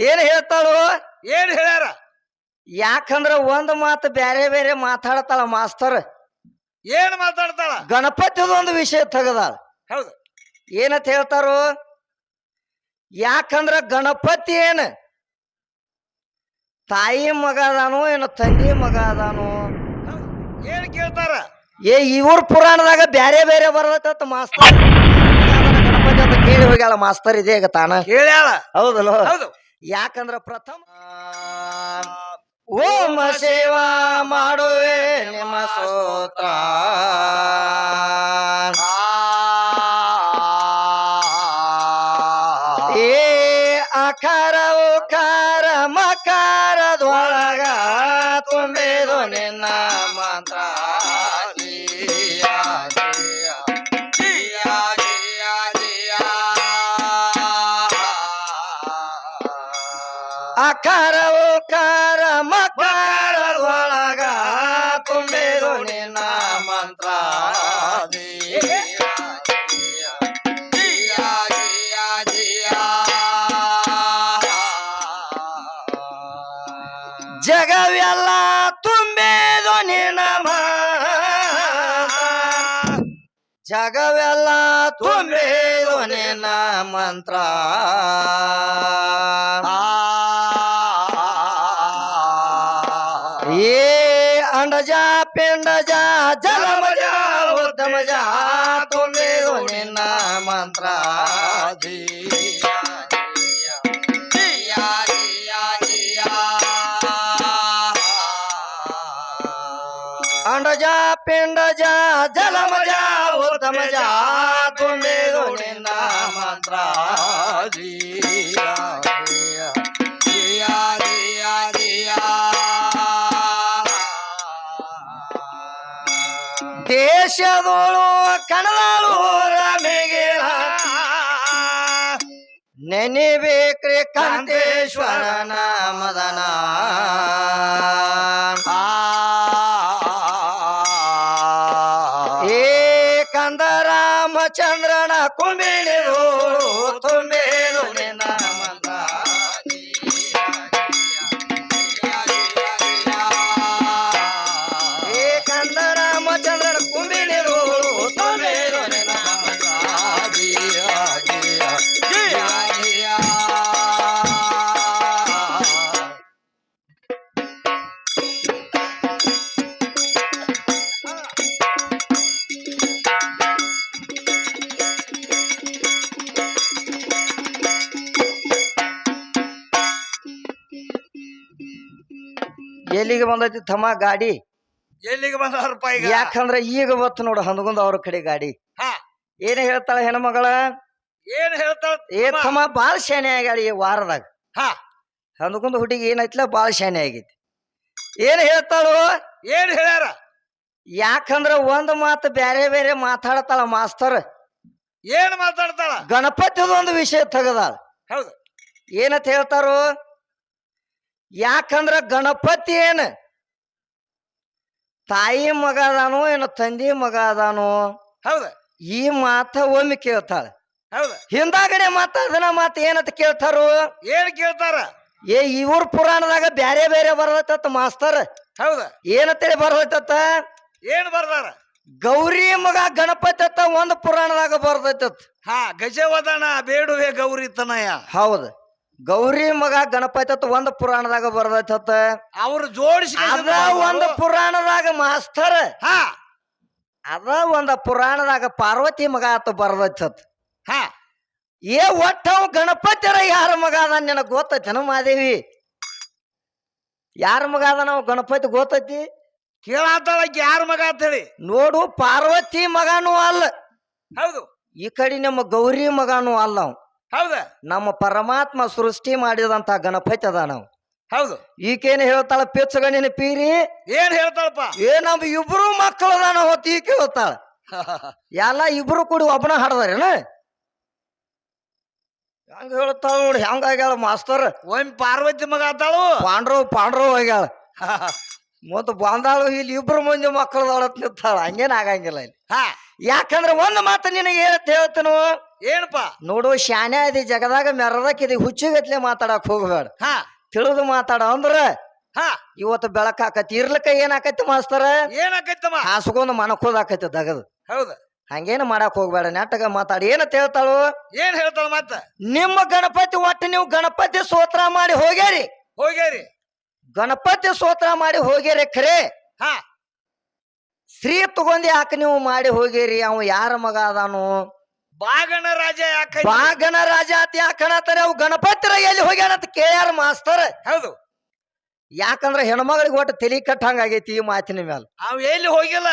ಏನ್ ಹೇಳ್ತಾಳು? ಏನ್ ಹೇಳ್ಯಾರ? ಯಾಕಂದ್ರ ಒಂದ್ ಮಾತು ಬ್ಯಾರೆ ಬೇರೆ ಮಾತಾಡತಾಳ ಮಾಸ್ತರ್. ಏನ್ ಮಾತಾಡ್ತಾಳ? ಗಣಪತಿದೊಂದು ವಿಷಯ ತೆಗದಾಳ. ಹೌದು. ಏನಂತ ಹೇಳ್ತಾರು? ಯಾಕಂದ್ರ ಗಣಪತಿ ಏನ್? ತಾಯಿ ಮಗ ಅದಾನೋ ಏನು ತಂಗಿ ಮಗ ಅದಾನೋ. ಏನ್ ಕೇಳ್ತಾರ? ಏ ಇವ್ರ ಪುರಾಣದಾಗ ಬ್ಯಾರೆ ಬೇರೆ ಬರತ್ತ ಮಾಸ್ತರ್. ಗಣಪತಿ ಅಂತ ಕೇಳಿ ಹೋಗ್ಯಾಳ ಮಾಸ್ತರ್ ಇದೇ ತಾನ. ಕೇಳ್ಯಾಳ? ಹೌದಲ್ಲ? ಹೌದು. ಯಾಕಂದ್ರ ಪ್ರಥಮ ಓಮ ಸೇವಾ ಮಾಡುವೆ ನಿಮ್ಮ ಸೋತ್ರ ಅಕಾರ ಕಾರ ಮಕಾರದೊಳಗ ತುಂಬಿದು ನಿನ್ನ ಮಂತ್ರ. ಜಗವೆಲ್ಲ ತುಂಬಿದು ನಿನ್ನ. ಜಗವೆಲ್ಲ ತುಂಬಿದು ನಿನ್ನ ಮಂತ್ರ జలమజా జలమజా ఉత్తమజా తొలేరు నిన్న మంత్రాది అండజా పిండజా జలమజా ఉత్తమజా తొలేరు నిన్న మంత్రాది ದೇಶದೋಳು ಕಣದಾಳು ರಮೆಗಿರ ನೆನೆಬೇಕ್ರಿ ಕಾಂತೇಶ್ವರ ಮದನ. ಬಂದೈತಿ ತಮ್ಮ ಗಾಡಿ. ಎಲ್ಲಿಗೆ ಬಂದಾರಪ್ಪ ಈಗ? ಯಾಕಂದ್ರೆ ಈಗ ಬತ್ತು ನೋಡು ಹಂದಗುಂದ ಅವ್ರ ಕಡೆ ಗಾಡಿ. ಹಾ. ಏನ್ ಹೇಳ್ತಾಳ ಹೆಣ್ಮಗಳ? ಏನ್ ಹೇಳ್ತಾಳ ಏ ತಮ್ಮ? ಬಾಳ ಶಾನೆ ಆಗ್ಯಾಳ ಈ ವಾರದಾಗ. ಹಾ. ಹಂದಗುಂದ ಹುಡುಗಿ ಏನೈತ್ಲ ಬಾಳ ಶಾನೆ ಆಗೈತಿ. ಏನ್ ಹೇಳ್ತಾಳು? ಏನ್ ಹೇಳ್ಯಾರ? ಯಾಕಂದ್ರ ಒಂದ್ ಮಾತು ಬ್ಯಾರೆ ಬೇರೆ ಮಾತಾಡತಾಳ ಮಾಸ್ತರ್. ಏನ್ ಮಾತಾಡ್ತಾಳ? ಗಣಪತಿದ ಒಂದು ವಿಷಯ ತೆಗದಾಳ. ಹೌದು. ಏನಂತ ಹೇಳ್ತಾರು? ಯಾಕಂದ್ರ ಗಣಪತಿ ಏನ ತಾಯಿ ಮಗ ಅದಾನೋ ಏನೋ ತಂದೆ ಮಗ ಅದಾನೋ? ಹೌದ. ಈ ಮಾತ ಒಮ್ಮೆ ಕೇಳ್ತಾಳೆ. ಹೌದ. ಹಿಂದಾಗಡೆ ಮಾತ ಅದನ್ನ ಮಾತ ಏನಂತ ಕೇಳ್ತಾರು? ಏನ್ ಕೇಳ್ತಾರ? ಏ ಇವ್ರ ಪುರಾಣದಾಗ ಬ್ಯಾರೆ ಬೇರೆ ಬರ್ದತ್ತ ಮಾಸ್ತರ್. ಹೌದ. ಏನಂತೇಳಿ ಬರ್ತೈತತ್ತ ಏನ್ ಬರ್ದಾರ? ಗೌರಿ ಮಗ ಗಣಪತಿ ಅತ್ತ ಒಂದ್ ಪುರಾಣದಾಗ ಬರ್ದೈತತ್ ಹಾ ಗಜವದನ ಬೇಡುವೆ ಗೌರಿ ತನಯ ಹೌದ್. ಗೌರಿ ಮಗ ಗಣಪತಿ ಅತ್ತ ಒಂದ್ ಪುರಾಣದಾಗ ಬರ್ದೈತತ್ತ. ಅವ್ರು ಜೋಡಿಸಿ ಅದ ಒಂದ್ ಪುರಾಣದಾಗ ಮಾಸ್ತರ್. ಹಾ. ಅದ ಒಂದ ಪುರಾಣದಾಗ ಪಾರ್ವತಿ ಮಗ ಆತ ಬರ್ದೈತತ್ ಹಾ. ಏ ಒಟ್ಟ ಅವ ಗಣಪತಿರ ಯಾರ ಮಗ ಅದ ನಿನಗ್ ಗೊತ್ತೈತೇನ ಮಾದೇವಿ? ಯಾರ ಮಗ ಅದ ನಾವು ಗಣಪತಿ ಗೊತ್ತೈತಿ? ಕೇಳಾತಾಳ ಯಾರ ಮಗ ಅಂತ ಹೇಳಿ ನೋಡು ಪಾರ್ವತಿ ಮಗನೂ ಅಲ್ಲ. ಹೌದು. ಈ ಕಡೆ ನಮ್ಮ ಗೌರಿ ಮಗನೂ ಅಲ್ಲ ಅವ. ಹೌದ. ನಮ್ಮ ಪರಮಾತ್ಮ ಸೃಷ್ಟಿ ಮಾಡಿದಂತ ಗಣಪತಿ ಅದ ನಾವು. ಹೌದು. ಈಕೇನು ಹೇಳ್ತಾಳ ಪೆಚ್ಚಗಣ್ಣಿನ ಪೀರಿ. ಏನ್ ಹೇಳ್ತಾಳಪ್ಪ? ಏ ನಮ್ ಇಬ್ರು ಮಕ್ಕಳು ಅದಾನ ಹೊತ್ತು ಈಕೆ ಹೇಳ್ತಾಳ. ಎಲ್ಲ ಇಬ್ರು ಕೂಡಿ ಒಬ್ಬನ ಹಾಡದಾರೇನ? ಹೆಂಗ ಹೇಳ್ತಾಳ ನೋಡಿ ಹೆಂಗಾಗ್ಯಾಳ ಮಾಸ್ತರ್ ಒಮ್ಮೆ ಪಾರ್ವತಿ ಮಗ ಆತಾಳು. ಪಾಂಡ್ರವ್ ಪಾಂಡ್ರವ್ ಆಗ್ಯಾಳ. ಮತ್ತು ಬಂದಾಳು ಇಲ್ಲಿ ಇಬ್ರು ಮಂದಿ ಮಕ್ಕಳು ನಿಂತಾಳ. ಹಂಗೇನ್ ಆಗಂಗಿಲ್ಲ ಇಲ್ಲಿ. ಹಾ. ಯಾಕಂದ್ರೆ ಒಂದು ಮಾತು ನಿನಗೆ ಹೇಳ್ತೇನು? ಏನಪ್ಪ? ನೋಡು ಶಾನೆ ಅದಿ ಜಗದಾಗ ಮೆರದಕ್ಕಿದಿ ಹುಚ್ಚಿಗತ್ಲೆ ಮಾತಾಡಕ್ ಹೋಗ್ಬೇಡ. ಹಾ. ತಿಳಿದು ಮಾತಾಡ ಅಂದ್ರ ಹಾ. ಇವತ್ತು ಬೆಳಕಾಕತಿ ಇರ್ಲಕ್ಕ ಏನಾಕತಿ ಮಾಸ್ತರ? ಏನಾಕೈತಮ್ಮ ಹಾಸ್ಕೊಂಡ್ ಮನಕೋದಾಕೈತಿ ದಗದು. ಹೌದ. ಹಂಗೇನು ಮಾಡಕ್ ಹೋಗ್ಬೇಡ ನೆಟ್ಟಗ ಮಾತಾಡಿ. ಏನಂತ ಹೇಳ್ತಾಳು ಏನ್ ಹೇಳ್ತಾಳ ಮತ್ತ? ನಿಮ್ಮ ಗಣಪತಿ ಒಟ್ಟು ನೀವು ಗಣಪತಿ ಸ್ತೋತ್ರ ಮಾಡಿ ಹೋಗ್ಯಾರಿ. ಹೋಗ್ಯಾರಿ. ಗಣಪತಿ ಸ್ತೋತ್ರ ಮಾಡಿ ಹೋಗ್ಯಾರಿ ಖರೆ. ಹಾ. ಸ್ತ್ರೀ ತಗೊಂಡಿ ಯಾಕೆ ನೀವು ಮಾಡಿ ಹೋಗಿರಿ ಅವ ಯಾರ ಮಗ ಅದಾನು? ಬಾಗಣ ರಾಜ ಯಾಕ ಬಾಗನ ರಾಜ ಅಂತ ಯಾಕಣತ್ತಾನೆ ಅವು ಗಣಪತಿ ಎಲ್ಲಿ ಹೋಗ್ಯಾನಂತ ಕೇಳ್ಯಾರ ಮಾಸ್ತರ್. ಹೌದು. ಯಾಕಂದ್ರ ಹೆಣ್ಮಗಳಿಗೆ ಒಟ್ಟು ತಲಿ ಕಟ್ಟಂಗ ಆಗೈತಿ ಈ ಮಾತಿನ ಮೇಲೆ ಅವ್ ಎಲ್ಲಿ ಹೋಗಿಲ್ಲ?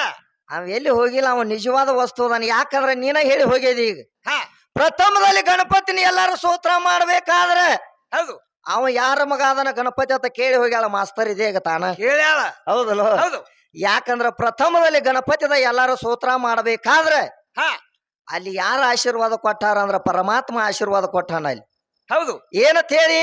ಅವ್ ಎಲ್ಲಿ ಹೋಗಿಲ್ಲ? ಅವ ನಿಜವಾದ ವಸ್ತು ನಾನು ಯಾಕಂದ್ರೆ ನೀನ ಹೇಳಿ ಹೋಗ್ಯದಿ ಈಗ. ಹಾ. ಪ್ರಥಮದಲ್ಲಿ ಗಣಪತಿನ ಎಲ್ಲಾರು ಸೂತ್ರ ಮಾಡ್ಬೇಕಾದ್ರೆ ಹೌದು. ಅವ ಯಾರ ಮಗ ಅದನ್ನ ಗಣಪತಿ ಅಂತ ಕೇಳಿ ಹೋಗ್ಯಾಳ ಮಾಸ್ತರ್ ಇದೇ ಈಗ ತಾನ? ಹೇಳ್ಯಾಳ ಹೌದಲ್ಲ? ಹೌದು. ಯಾಕಂದ್ರ ಪ್ರಥಮದಲ್ಲಿ ಗಣಪತಿದ ಎಲ್ಲಾರು ಸೂತ್ರ ಮಾಡ್ಬೇಕಾದ್ರೆ ಹಾ. ಅಲ್ಲಿ ಯಾರ ಆಶೀರ್ವಾದ ಕೊಟ್ಟಾರ ಅಂದ್ರ ಪರಮಾತ್ಮ ಆಶೀರ್ವಾದ ಕೊಟ್ಟಾನ ಅಲ್ಲಿ. ಹೌದು. ಏನಂತ ಹೇಳಿ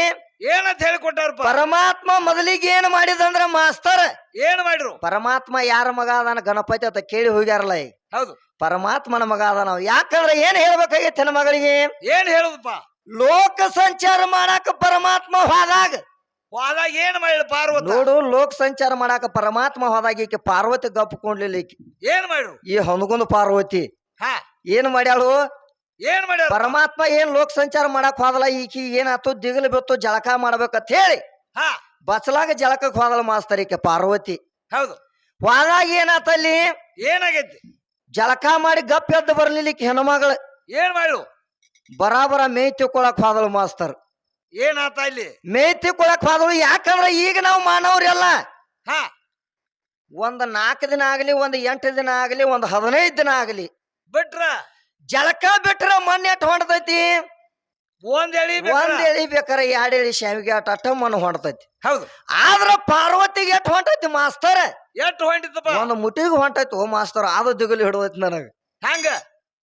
ಏನಂತ ಹೇಳಿಕೊಟ್ಟಾರಪ್ಪ ಪರಮಾತ್ಮ ಮೊದಲಿಗೆ ಏನ್ ಮಾಡಿದಂದ್ರ ಮಾಸ್ತರ್? ಏನ್ ಮಾಡ್ರು ಪರಮಾತ್ಮ ಯಾರ ಮಗ ಅದಾನ ಗಣಪತಿ ಅಂತ ಕೇಳಿ ಹೋಗ್ಯಾರಲ್ಲ ಈಗ. ಹೌದು. ಪರಮಾತ್ಮನ ಮಗ ಅದ ನಾವು ಯಾಕಂದ್ರೆ ಏನ್ ಹೇಳ್ಬೇಕಾಗೈತೆ ನನ್ನ ಮಗಳಿಗೆ? ಏನ್ ಹೇಳುದಪ್ಪ? ಲೋಕ ಸಂಚಾರ ಮಾಡಾಕ ಪರಮಾತ್ಮ ಹೋದಾಗ. ಹೋದಾಗ ಏನ್ ಮಾಡಿದ್ರು ಪಾರ್ವತಿ? ನೋಡು ಲೋಕ ಸಂಚಾರ ಮಾಡಾಕ ಪರಮಾತ್ಮ ಹೋದಾಗ ಈಕೆ ಪಾರ್ವತಿ ಗಪ್ಪಕೊಂಡ್ಲಿಲ್ಲ ಈಕೆ. ಏನ್ ಮಾಡ್ರು ಈ ಹೊಂದ್ಕೊಂಡ್ ಪಾರ್ವತಿ. ಹಾ. ಏನ್ ಮಾಡ್ಯಾಳು? ಏನ್ ಮಾಡ್ಯಾರ ಪರಮಾತ್ಮ ಏನ್ ಲೋಕ ಸಂಚಾರ ಮಾಡಕ್ ಹೋದಲ್ಲ ಈಕಿ ಏನಾತು ದಿಗಲು ಬಿತ್ತು ಜಳಕ ಮಾಡ್ಬೇಕಂತ ಹೇಳಿ ಹಾ. ಬಚ್ಚಲಾಗ ಜಳಕಕ್ ಹೋದಲ್ಲ ಮಾಸ್ತರ್ ಈಕೆ ಪಾರ್ವತಿ. ಹೌದು. ಹೋದಾಗ ಏನಾತಲ್ಲಿ ಏನಾಗೈತಿ? ಜಳಕ ಮಾಡಿ ಗಪ್ ಎದ್ದು ಬರ್ಲಿಲ್ಲ ಈಕಿ ಹೆಣ್ಮಗಳು. ಏನ್ ಮಾಡ್ಲು? ಬರಾಬರ ಮೇಯ್ ತಿಳ್ಕೊಳಕ್ ಹೋದಳು ಮಾಸ್ತರ್. ಏನಾತ ಇಲ್ಲಿ ಮೇಯ್ ತಿಳ್ಕೊಳಕ್ ಹೋದಳು ಯಾಕಂದ್ರೆ ಈಗ ನಾವು ಮಾನವ್ರೆಲ್ಲ ಹಾ. ಒಂದ್ ನಾಲ್ಕು ದಿನ ಆಗ್ಲಿ ಒಂದ್ ಎಂಟು ದಿನ ಆಗ್ಲಿ ಒಂದ್ ಹದಿನೈದು ದಿನ ಆಗ್ಲಿ ಬಿಟ್ರ ಜಳಕ ಬಿಟ್ರ ಮೊನ್ನೆ ಎಟ್ ಹೊಂಡತೈತಿ ಒಂದ್ ಎಳಿ ಒಂದ್ ಎಳಿ ಬೇಕಾರ ಎರಡ್ ಎಳಿ ಶಾವಿಗೆ ಅಟ್ ಅಟ್ಟ ಮಣ್ಣು ಹೊಂಡತೈತಿ ಹೌದು. ಆದ್ರ ಪಾರ್ವತಿಗೆ ಎಟ್ ಹೊಂಟೈತಿ ಮಾಸ್ತರ್? ಎಟ್ ಹೊಂಟಿತ್ತಪ್ಪ ಒಂದ್ ಮುಟಿಗೆ ಹೊಂಟೈತಿ ಓ ಮಾಸ್ತರ್ ಅದು ದಿಗಲಿ ಹಿಡದೈತಿ ನನಗ. ಹಂಗ?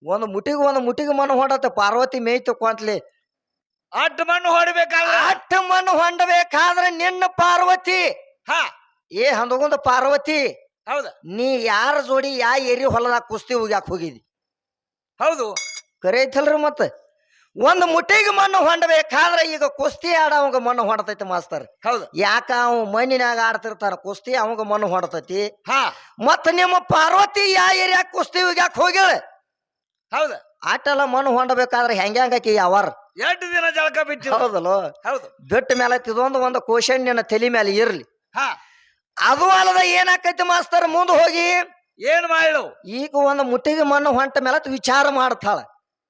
ಒಂದ್ ಮುಟಿಗೆ ಒಂದ್ ಮುಟಿಗೆ ಮಣ್ಣು ಹೊಂಡತ್ತ ಪಾರ್ವತಿ ಮೇಯ್ ತಕೊಂತ್ಲಿ ಅಡ್ಡ ಮಣ್ಣು ಹೊಡಬೇಕಾದ್ರ? ಅಟ್ಟ ಮಣ್ಣು ಹೊಂಡಬೇಕಾದ್ರೆ ನಿನ್ನ ಪಾರ್ವತಿ. ಹಾ. ಏ ಹಂದಗೊಂದು ಪಾರ್ವತಿ. ಹೌದ. ನೀ ಯಾರ ಜೋಡಿ ಯಾ ಏರಿ ಹೊಲದಾಗ ಕುಸ್ತಿ ಹೋಗ್ಯಾಕ ಹೋಗಿದಿ? ಹೌದು. ಕರೆ ಐತಲ್ರಿ ಮತ್ತೆ? ಒಂದು ಮುಟ್ಟಿಗೆ ಮಣ್ಣು ಹೊಂಡಬೇಕಾದ್ರೆ ಈಗ ಕುಸ್ತಿ ಆಡವಂಗ ಮಣ್ಣು ಹೊಂಡತೈತಿ ಮಾಸ್ತರ್. ಹೌದು. ಯಾಕ ಅವ ಮಣ್ಣಿನಾಗ ಆಡ್ತಿರ್ತಾನ ಕುಸ್ತಿ ಅವಂಗ ಮಣ್ಣು ಹೊಂಡತೈತಿ. ಹಾ. ಮತ್ತ ನಿಮ್ಮ ಪಾರ್ವತಿ ಯಾ ಏರಿಯಾ ಕುಸ್ತಿ ಯಾಕೆ ಹೋಗ್ಯಾಳ? ಹೌದ. ಆಟೆಲ್ಲ ಮಣ್ಣು ಹೊಂಡಬೇಕಾದ್ರೆ ಹೆಂಗ ಹೆಂಗಾಕಿ ಯಾವಾರ? ಎಂಟು ದಿನ ಜಳಕ ಬಿಟ್ಟು ಹೌದಲ್ಲ? ಹೌದು. ಬಿಟ್ಟ ಮೇಲೆ ಇದೊಂದು ಒಂದು ಕೋಶಣ್ಯನ ತಲೆ ಮೇಲೆ ಇರ್ಲಿ. ಹಾ. ಅದು ಅಲ್ಲದ ಏನಾಕೈತಿ ಮಾಸ್ತರ್ ಮುಂದೆ ಹೋಗಿ ಏನ್ ಮಾಡ್ಲು? ಈಗ ಒಂದು ಮುಟ್ಟಿಗೆ ಮಣ್ಣು ಹೊಂಟ ಮೇಲೆ ವಿಚಾರ ಮಾಡ್ತಾಳ.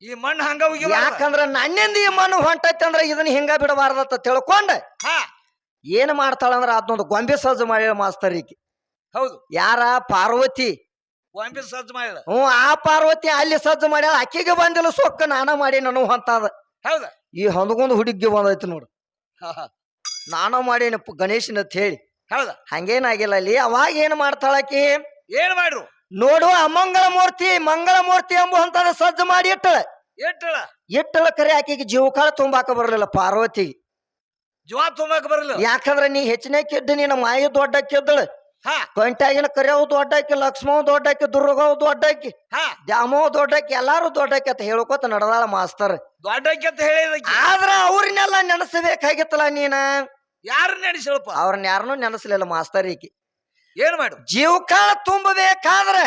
ಈ ಮಣ್ಣು ಹಂಗ ಹೋಗಿ ಯಾಕಂದ್ರ ನನ್ನಿಂದ ಈ ಮಣ್ಣು ಹೊಂಟೈತೆ ಅಂದ್ರೆ ಇದನ್ನ ಹಿಂಗ ಬಿಡಬಾರ್ದಂತ ತಿಳ್ಕೊಂಡ. ಹಾ. ಏನ್ ಮಾಡ್ತಾಳ ಅಂದ್ರೆ ಅದನ್ನೊಂದು ಗೊಂಬೆ ಸಜ್ಜು ಮಾಡಿ ಮಾಸ್ತರ್ ಈಕಿ. ಹೌದು. ಯಾರ? ಪಾರ್ವತಿ. ಗೊಂಬೆ ಸಜ್ಜು ಮಾಡಿಲ್ಲ ಹ್ಞೂ ಆ ಪಾರ್ವತಿ ಅಲ್ಲಿ ಸಜ್ಜು ಮಾಡ್ಯಾಳ. ಅಕ್ಕಿಗೆ ಬಂದಿಲ್ಲ ಸೊಕ್ಕ ನಾನ ಮಾಡಿ ನಾನು ಹೊಂತಾದ. ಹೌದ. ಈ ಹೊಂದ್ಕೊಂಡ್ ಹುಡುಗಿ ಬಂದೈತಿ ನೋಡು. ಹಾ, ಹಾ. ನಾನು ಮಾಡಿನಪ್ಪ ಗಣೇಶನ ಅಂತ ಹೇಳಿ. ಹೌದ. ಹಂಗೇನಾಗಿಲ್ಲ ಅಲ್ಲಿ. ಅವಾಗ ಏನ್ ಮಾಡ್ತಾಳಕಿ ಏನ್ ಮಾಡ್ರು? ನೋಡು ಅಮಂಗಳ ಮೂರ್ತಿ ಮಂಗಳ ಮೂರ್ತಿ ಎಂಬುವಂತದ ಸಜ್ಜು ಮಾಡಿ ಇಟ್ಟಳ. ಎಟ್ಟಳ ಇಟ್ಟಳ ಕರೆ ಆಕಿಗೆ ಜೀವಕಾಳ ತುಂಬಾಕ ಬರಲಿಲ್ಲ ಪಾರ್ವತಿ. ಜೀವಾ ತುಂಬಾಕ ಬರಲಿಲ್ಲ? ಯಾಕಂದ್ರೆ ನೀ ಹೆಚ್ಚಿನ ಕೆದ್ದು ನಿನ್ನ ಮಾಯಿ ದೊಡ್ಡ ಕಿದ್ದಳು ಹಾ. ಕಂಟ್ಯಾಗಿನ ದೊಡ್ಡ ದೊಡ್ಡಾಕಿ ಲಕ್ಷ್ಮವ್ ದೊಡ್ಡಾಕಿ ದುರ್ಗವ್ ದೊಡ್ಡಾಕಿ ಹಾ. ದ್ಯಾಮವ್ ದೊಡ್ಡಾಕಿ ಎಲ್ಲಾರು ದೊಡ್ಡಾಕಿ ಅಂತ ಹೇಳ್ಕೋತ ನಡೆದಾಳ ಮಾಸ್ತರ್. ದೊಡ್ಡಕ್ಕೆ ಅಂತ ಹೇಳಿದ ಆದ್ರ ಅವ್ರನ್ನೆಲ್ಲ ನೆನಸಬೇಕಾಗಿತ್ತಲ್ಲ ನೀನ? ಯಾರು ನಡೆಸಳಪ್ಪ ಅವ್ರನ್ನ ಯಾರನ್ನೂ ನೆನೆಸಲಿಲ್ಲ ಮಾಸ್ತರ್ ಈಕಿ. ಏನ್ ಮಾಡು? ಜೀವಕಾಲ ತುಂಬಬೇಕಾದ್ರೆ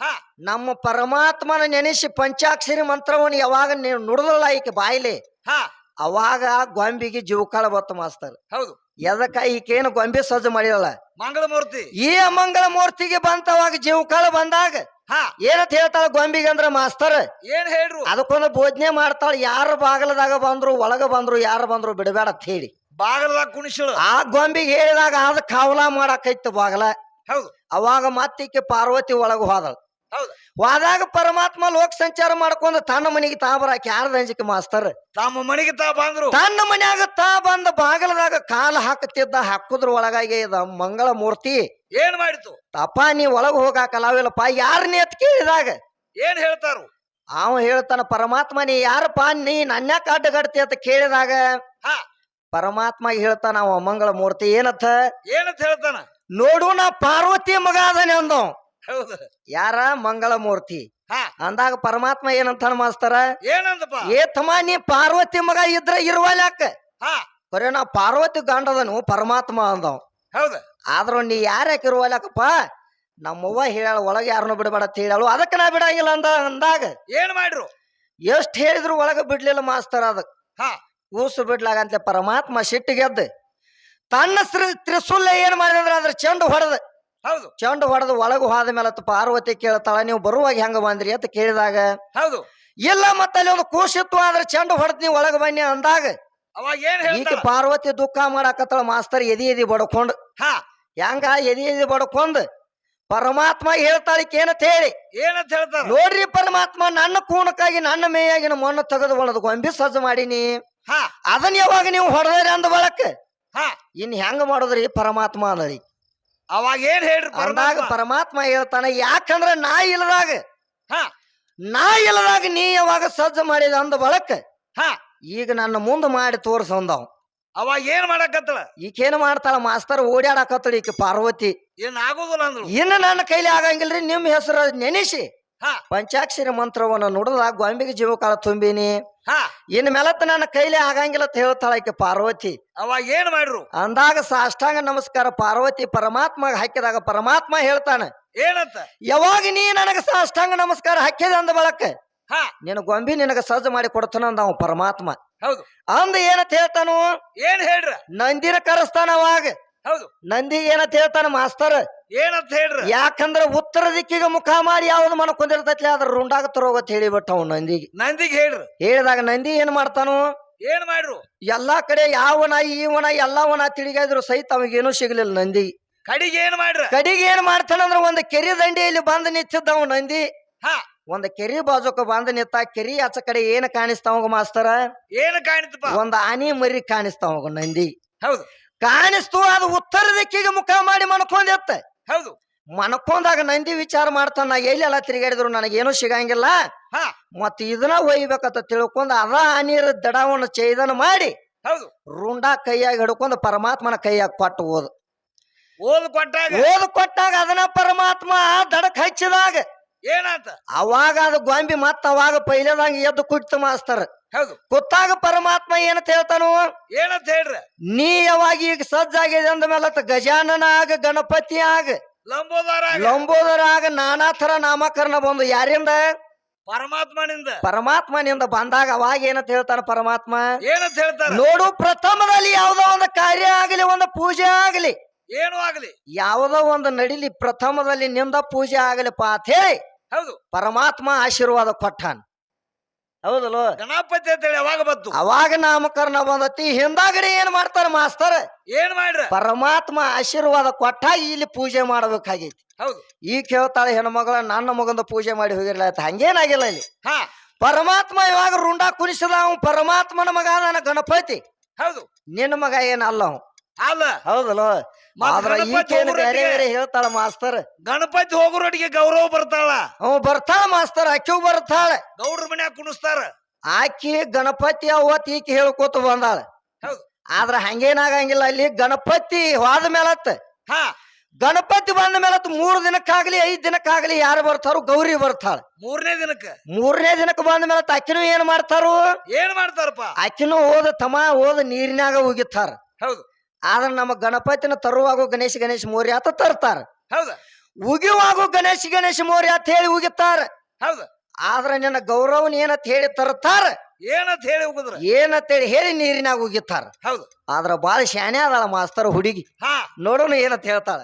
ಹಾ. ನಮ್ಮ ಪರಮಾತ್ಮನ ನೆನೆಸಿ ಪಂಚಾಕ್ಷರಿ ಮಂತ್ರವನ್ನು ಯಾವಾಗ ನೀವು ನುಡಿದಲ್ಲ ಈಕೆ ಬಾಯಿಲಿ? ಹಾ. ಅವಾಗ ಗೊಂಬಿಗೆ ಜೀವಕಾಲ ಬತ್ತು ಮಾಸ್ತಾರ. ಹೌದು. ಎದಕ್ಕ ಈಕೇನು ಗೊಂಬೆ ಸಜ್ಜು ಮಾಡಿರಲ್ಲ ಮಂಗಳ ಮೂರ್ತಿ. ಈ ಮಂಗಳ ಮೂರ್ತಿಗೆ ಬಂತವಾಗ ಜೀವಕಾಲ ಬಂದಾಗ ಹಾ. ಏನಂತ ಹೇಳ್ತಾಳ ಗೊಂಬಿಗೆ ಅಂದ್ರ ಮಾಸ್ತರ್? ಏನ್ ಹೇಳ್ರು? ಅದಕ್ಕೊಂದು ಬೋಧನೆ ಮಾಡ್ತಾಳ ಯಾರ ಬಾಗಲದಾಗ ಬಂದ್ರು ಒಳಗ ಬಂದ್ರು ಯಾರು ಬಂದ್ರು ಬಿಡಬೇಡ ಅಂತ ಹೇಳಿ. ಬಾಗಲದಾಗ ಕುಣಿಸಳು. ಆ ಗೊಂಬಿಗೆ ಹೇಳಿದಾಗ ಅದ ಕಾವಲ ಮಾಡಾಕೈತಿ ಬಾಗಲ. ಹೌದು. ಅವಾಗ ಮತ್ತಿಕ್ಕೆ ಪಾರ್ವತಿ ಒಳಗ ಹೋದಳು. ಹೌದು. ಹೋದಾಗ ಪರಮಾತ್ಮ ಲೋಕ ಸಂಚಾರ ಮಾಡ್ಕೊಂಡು ತನ್ನ ಮನೆಗೆ ತಾ ಬರಾಕ ಯಾರ್ದ ಅಂಜಿಕೆ ಮಾಸ್ತರ್? ತಮ್ಮ ಮನೆಗೆ ತಾ ಬಂದ್ರು. ತನ್ನ ಮನ್ಯಾಗ ತಾ ಬಂದ ಬಾಗಲದಾಗ ಕಾಲ ಹಾಕುತ್ತಿದ್ದ ಹಾಕುದ್ರ ಒಳಗಾಗಿ ಇದ ಮಂಗಳ ಮೂರ್ತಿ. ಏನ್ ಮಾಡಿತು? ತಪ್ಪ ನೀ ಒಳಗ ಯಾರು ಯಾರನ್ನೇ ಅಂತ ಕೇಳಿದಾಗ? ಏನ್ ಹೇಳ್ತಾರು? ಅವ ಹೇಳ್ತಾನ ಪರಮಾತ್ಮ ನೀ ಯಾರಪ್ಪ ನೀ ನನ್ಯಾಕ ಅಡ್ಡಗಡ್ತಿ ಅಂತ ಕೇಳಿದಾಗ? ಹಾ. ಪರಮಾತ್ಮ ಹೇಳ್ತಾನ ಅವ ಮಂಗಳ ಮೂರ್ತಿ ಏನತ್ತ ಏನತ್ ಹೇಳ್ತಾನ? ನೋಡು ನಾ ಪಾರ್ವತಿ ಮಗ ಅದನೆ ಅಂದವ್. ಹೌದು. ಯಾರ? ಮಂಗಳ ಮೂರ್ತಿ ಹಾ. ಅಂದಾಗ ಪರಮಾತ್ಮ ಏನಂತಾನ ಮಾಸ್ತರ ಏನಂದಪ್ಪ? ಏ ತಮ್ಮ ನೀ ಪಾರ್ವತಿ ಮಗ ಇದ್ರ ಇರುವಲ್ಯಾಕ ಹಾ. ಖರೆ ನಾ ಪಾರ್ವತಿ ಗಂಡದನು ಪರಮಾತ್ಮ ಅಂದವ್. ಹೌದು. ಆದ್ರೂ ನೀ ಯಾರ್ಯಾಕೆ ಇರುವಲ್ಯಾಕಪ್ಪ ನಮ್ಮವ್ವ ಹೇಳ ಒಳಗೆ ಯಾರನ್ನು ಬಿಡಬೇಡ ಅಂತ ಹೇಳಳು ಅದಕ್ಕೆ ನಾ ಬಿಡಂಗಿಲ್ಲ ಅಂದ ಅಂದಾಗ ಏನ್ ಮಾಡ್ರು? ಎಷ್ಟ್ ಹೇಳಿದ್ರು ಒಳಗೆ ಬಿಡ್ಲಿಲ್ಲ ಮಾಸ್ತರ್ ಅದಕ್ ಹಾ. ಕೂಸು ಬಿಡ್ಲಾಗಂತೆ ಪರಮಾತ್ಮ ಸಿಟ್ಟಿಗೆದ್ದು. ತನ್ನ ಶ್ರೀ ತ್ರಿಶೂಲ ಏನ್ ಮಾಡಿದಂದ್ರ ಅದ್ರ ಚೆಂಡು ಹೊಡೆದ ಹೌದು. ಚೆಂಡು ಹೊಡೆದು ಒಳಗೆ ಹೋದ ಮೇಲೆ ಆತ ಪಾರ್ವತಿ ಕೇಳ್ತಾಳ ನೀವು ಬರುವಾಗ ಹೆಂಗ ಬಂದ್ರಿ ಅಂತ ಕೇಳಿದಾಗ ಹೌದು. ಇಲ್ಲ ಮತ್ತ ಅಲ್ಲಿ ಒಂದು ಕೂಸಿತ್ತು ಆದ್ರೆ ಚೆಂಡು ಹೊಡೆದ್ ನೀವು ಒಳಗೆ ಬನ್ನಿ ಅಂದಾಗ ಅವಾಗ ಏನ್ ಈಗ ಹೇಳ್ತಾರ ಪಾರ್ವತಿ ದುಃಖ ಮಾಡಾಕತ್ತಾಳ ಮಾಸ್ತರ್ ಎದಿ ಎದಿ ಬಡ್ಕೊಂಡು. ಹಾ. ಹೆಂಗ ಎದಿ ಎದಿ ಬಡ್ಕೊಂಡ್ ಪರಮಾತ್ಮ ಹೇಳ್ತಾಳಿಕ್ ಏನಂತ ಹೇಳಿ. ಏನಂತ ಹೇಳ್ತಾರ ನೋಡ್ರಿ ಪರಮಾತ್ಮ ನನ್ನ ಕೂಣಕ್ಕಾಗಿ ನನ್ನ ಮೇಯಾಗಿನ ಮಣ್ಣು ತೆಗೆದು ಒಳದು ಗೊಂಬಿ ಸಜ್ಜು ಮಾಡೀನಿ. ಹಾ. ಅದನ್ನ ಯಾವಾಗ ನೀವು ಹೊಡೆದ್ರಿ ಅಂದ ಬಳಕ? ಹಾ ಇನ್ ಹೆಂಗ ಮಾಡೋದ್ರಿ ಪರಮಾತ್ಮ ಅನ್ನರಿ? ಅವಾಗ ಏನ್ ಹೇಳ್ರಿ ಅಂದಾಗ ಪರಮಾತ್ಮ ಪರಮಾತ್ಮ ಹೇಳ್ತಾನ ಯಾಕಂದ್ರ ನಾ ಇಲ್ಲದಾಗ. ಹಾ. ನಾ ಇಲ್ಲದಾಗ ನೀ ಯಾವಾಗ ಸಜ್ಜ ಮಾಡಿದ ಅಂದ ಬಳಕ ಹಾ. ಈಗ ನನ್ನ ಮುಂದೆ ಮಾಡಿ ತೋರ್ಸಂದವ್ ಅವಾಗ ಏನ್ ಮಾಡಕತ್ತಳ? ಈಕೇನು ಮಾಡ್ತಾಳ ಮಾಸ್ತರ್ ಓಡಾಡಕತ್ತಳ ಈಕೆ ಪಾರ್ವತಿ. ಏನ್ ಆಗೋದಿಲ್ಲ ಅಂದ್ರು ಇನ್ನು ನನ್ನ ಕೈಲಿ ಆಗಂಗಿಲ್ರಿ ನಿಮ್ ಹೆಸರು ನೆನೆಸಿ. ಪಂಚಾಕ್ಷರಿ ಮಂತ್ರವನ್ನ ನುಡಿದ ಜೀವ ಜೀವಕಾಲ ತುಂಬಿನಿ. ಹಾ. ಇನ್ ಮೇಲತ್ತ ನನ್ನ ಕೈಲಿ ಆಗಂಗಿಲ್ಲ ಅಂತ ಹೇಳ್ತಾಳ ಆಕೆ ಪಾರ್ವತಿ. ಅವಾಗ ಏನ್ ಮಾಡ್ರು? ಅಂದಾಗ ಸಾಷ್ಟಾಂಗ ನಮಸ್ಕಾರ ಪಾರ್ವತಿ ಪರಮಾತ್ಮ ಹಾಕಿದಾಗ ಪರಮಾತ್ಮ ಹೇಳ್ತಾನ ಏನಂತ? ಯಾವಾಗ ನೀ ನನಗ ಸಾಷ್ಟಾಂಗ ನಮಸ್ಕಾರ ಹಾಕಿದ ಅಂದ ಬಳಕ ಹಾ. ನಿನ್ನ ಗೊಂಬಿ ನಿನಗ ಸಜ್ಜ ಮಾಡಿ ಕೊಡ್ತಾನ ಅಂದ ಅವ ಪರಮಾತ್ಮ. ಹೌದು. ಅಂದ ಏನಂತ ಹೇಳ್ತಾನು ಏನ್ ಹೇಳ್ರ? ನಂದಿನ ಕರೆಸ್ತಾನ ಅವಾಗ ಹೌದು. ನಂದಿ ಏನಂತ ಹೇಳ್ತಾನ ಮಾಸ್ತರ್? ಏನಂತ ಹೇಳ್ರಿ? ಯಾಕಂದ್ರ ಉತ್ತರ ದಿಕ್ಕಿಗೆ ಮುಖ ಮಾಡಿ ಯಾವ್ದು ಮನ ಕುಂದಿರ್ತೈತಿ ಅದ್ರ ರುಂಡಾಗ ತರೋಗತ್ ಹೇಳಿಬಿಟ್ಟ ಅವ್ ನಂದಿಗೆ. ನಂದಿಗೆ ಹೇಳ್ರಿ. ಹೇಳಿದಾಗ ನಂದಿ ಏನ್ ಮಾಡ್ತಾನು? ಏನ್ ಮಾಡ್ರು? ಎಲ್ಲಾ ಕಡೆ ಯಾವ ನಾಯಿ ಈ ಒಣ ಎಲ್ಲಾ ಒಣ ತಿಳಿಗಾದ್ರು ಸಹಿತ ಅವಾಗೇನು ಸಿಗ್ಲಿಲ್ಲ ನಂದಿ. ಕಡಿಗೆ ಏನ್ ಮಾಡ್ರ? ಕಡಿಗೆ ಏನ್ ಮಾಡ್ತಾನಂದ್ರ ಒಂದ್ ಕೆರೆ ದಂಡಿಯಲ್ಲಿ ಬಂದು ಅವ್ ನಂದಿ. ಹಾ. ಒಂದ್ ಕೆರಿ ಬಾಜುಕ ಬಂದ್ ನಿಂತ ಕೆರಿ ಆಚ ಕಡೆ ಏನ್ ಕಾಣಿಸ್ತಾವ ಮಾಸ್ತರ? ಏನ್ ಕಾಣಿಸ್ತಪ್ಪ ಒಂದ್ ಆನಿ ಮರಿ ಕಾಣಿಸ್ತಾವ ನಂದಿ. ಹೌದು. ಕಾಣಿಸ್ತು ಅದು ಉತ್ತರ ದಿಕ್ಕಿಗೆ ಮುಖ ಮಾಡಿ ಮನ್ಕೊಂಡೆತ್ತ ಹೌದು. ಮನ್ಕೊಂಡಾಗ ನಂದಿ ವಿಚಾರ ಮಾಡ್ತಾನ ಎಲ್ಲೆಲ್ಲ ತಿರುಗಾಡಿದ್ರು ನನಗೇನು ಸಿಗಂಗಿಲ್ಲ. ಹಾ. ಮತ್ ಇದನ್ನ ಒಯ್ಬೇಕಂತ ತಿಳ್ಕೊಂಡು ಅದ ಆನೀರ್ ದಡವನ್ನು ಚೈದನ ಮಾಡಿ ಹೌದು. ರುಂಡ ಕೈಯಾಗಿ ಹಿಡ್ಕೊಂಡು ಪರಮಾತ್ಮನ ಕೈಯಾಗ ಕೊಟ್ಟು ಓದು ಓದು ಕೊಟ್ಟಾಗ? ಓದು ಕೊಟ್ಟಾಗ ಅದನ್ನ ಪರಮಾತ್ಮ ದಡಕ್ ಹಚ್ಚಿದಾಗ ಏನಂತ? ಅವಾಗ ಅದು ಗೊಂಬಿ ಮತ್ತ ಅವಾಗ ಪೈಲದಂಗ ಎದ್ದು ಕುಟ್ಟ ಮಾಸ್ತಾರ. ಹೌದು. ಕುತ್ತಾಗ ಪರಮಾತ್ಮ ಏನಂತ ಹೇಳ್ತಾನು? ಏನಂತ ಹೇಳ್ರಿ? ನೀ ಯಾವಾಗ ಈಗ ಸಜ್ಜಾಗಿದೆ ಅಂದ ಮೇಲೆ ಗಜಾನನ ಆಗ ಗಣಪತಿ ಆಗ ಲಂಬೋದರ ಲಂಬೋದರ ಆಗ ನಾನಾ ತರ ನಾಮಕರಣ ಬಂದು ಯಾರಿಂದ? ಪರಮಾತ್ಮನಿಂದ. ಪರಮಾತ್ಮನಿಂದ ಬಂದಾಗ ಅವಾಗ ಏನಂತ ಹೇಳ್ತಾನ ಪರಮಾತ್ಮ? ಏನಂತ ಹೇಳ್ತಾರ? ನೋಡು ಪ್ರಥಮದಲ್ಲಿ ಯಾವುದೋ ಒಂದು ಕಾರ್ಯ ಆಗಲಿ ಒಂದು ಪೂಜೆ ಆಗಲಿ. ಏನು ಆಗಲಿ? ಯಾವುದೋ ಒಂದು ನಡಿಲಿ ಪ್ರಥಮದಲ್ಲಿ ನಿಂದ ಪೂಜೆ ಆಗಲಿ ಅಂತ ಹೇಳಿ ಹೌದು. ಪರಮಾತ್ಮ ಆಶೀರ್ವಾದ ಕೊಟ್ಟಾನ. ಹೌದಲ್ಲ? ಗಣಪತಿ ಅಂತೇಳಿ ಯಾವಾಗ ಬಂತು. ಅವಾಗ ನಾಮಕರಣ ಬಂದತಿ ಹಿಂದಾಗಡೆ ಏನ್ ಮಾಡ್ತಾರ ಮಾಸ್ತರ್? ಏನ್ ಮಾಡ್ರ? ಪರಮಾತ್ಮ ಆಶೀರ್ವಾದ ಕೊಟ್ಟ ಇಲ್ಲಿ ಪೂಜೆ ಮಾಡ್ಬೇಕಾಗೈತಿ. ಹೌದು. ಈ ಕೇಳ್ತಾಳೆ ಹೆಣ್ಮಗಳ ನನ್ನ ಮಗಂದ ಪೂಜೆ ಮಾಡಿ ಹೋಗಿರ್ಲ ಆಯ್ತು. ಹಂಗೇನಾಗಿಲ್ಲ ಇಲ್ಲಿ. ಹಾ. ಪರಮಾತ್ಮ ಇವಾಗ ರುಂಡ ಕುಣಿಸದ ಅವ ಪರಮಾತ್ಮನ ಮಗ ನನ್ನ ಗಣಪತಿ. ಹೌದು. ನಿನ್ನ ಮಗ ಏನಲ್ಲ ಅಲ್ಲ ಅಲ್ಲ. ಹೌದಲ್ಲ? ಆದ್ರ ಈಕೇನು ಬೇರೆ ಬೇರೆ ಹೇಳ್ತಾಳ ಮಾಸ್ತರ್. ಗಣಪತಿ ಹೋಗೋರೊಟ್ಟಿಗೆ ಗೌರವ ಬರ್ತಾಳ. ಅವ್ ಬರ್ತಾಳ ಮಾಸ್ತರ್ ಆಕಿ ಬರ್ತಾಳ. ಗೌಡ್ರ ಮನ್ಯಾಗ ಕುಣಿಸ್ತಾರ. ಆಕಿ ಗಣಪತಿ ಅವತ್ ಈಕಿ ಹೇಳ್ಕೋತ ಬಂದಾಳ. ಹೌದು. ಆದ್ರ ಹಂಗೇನಾಗಂಗಿಲ್ಲ ಅಲ್ಲಿ ಗಣಪತಿ ಹೋದ ಮೇಲತ್ತ. ಹಾ. ಗಣಪತಿ ಬಂದ ಮೇಲತ್ ಮೂರ್ ದಿನಕ್ಕಾಗ್ಲಿ ಐದ್ ದಿನಕ್ಕಾಗ್ಲಿ ಯಾರು ಬರ್ತಾರೋ ಗೌರಿ ಬರ್ತಾಳ. ಮೂರನೇ ದಿನಕ್ಕ. ಮೂರನೇ ದಿನಕ್ಕೆ ಬಂದ ಮೇಲತ್ ಅಕ್ಕಿನೂ ಏನ್ ಮಾಡ್ತಾರು? ಏನ್ ಮಾಡ್ತಾರಪ್ಪ? ಅಕ್ಕಿನೂ ಹೋದ ತಮ ಓದ ನೀರಿನಾಗ ಉಗಿತಾರ. ಹೌದು. ಆದ್ರ ನಮ್ಮ ಗಣಪತಿನ ತರುವಾಗ ಗಣೇಶ ಗಣೇಶ ಮೌರ್ಯ ಅಂತ ತರ್ತಾರ. ಹೌದು. ಉಗಿವಾಗೂ ಗಣೇಶ ಗಣೇಶ ಮೌರ್ಯ ಅಂತ ಹೇಳಿ ಉಗಿತಾರ. ಹೌದು. ಆದ್ರೆ ನಿನ್ನ ಗೌರವನ ಏನಂತ ಹೇಳಿ ತರ್ತಾರ? ಏನಂತ ಹೇಳಿ ಹೋಗುದ್ರ ಏನಂತೇಳಿ ಹೇಳಿ ನೀರಿನಾಗ ಉಗಿತಾರ. ಹೌದು. ಆದ್ರ ಬಾಳ ಶಾನೆ ಅದಾಳ ಮಾಸ್ತರ್ ಹುಡುಗಿ. ನೋಡೋಣ ಏನಂತ ಹೇಳ್ತಾಳ.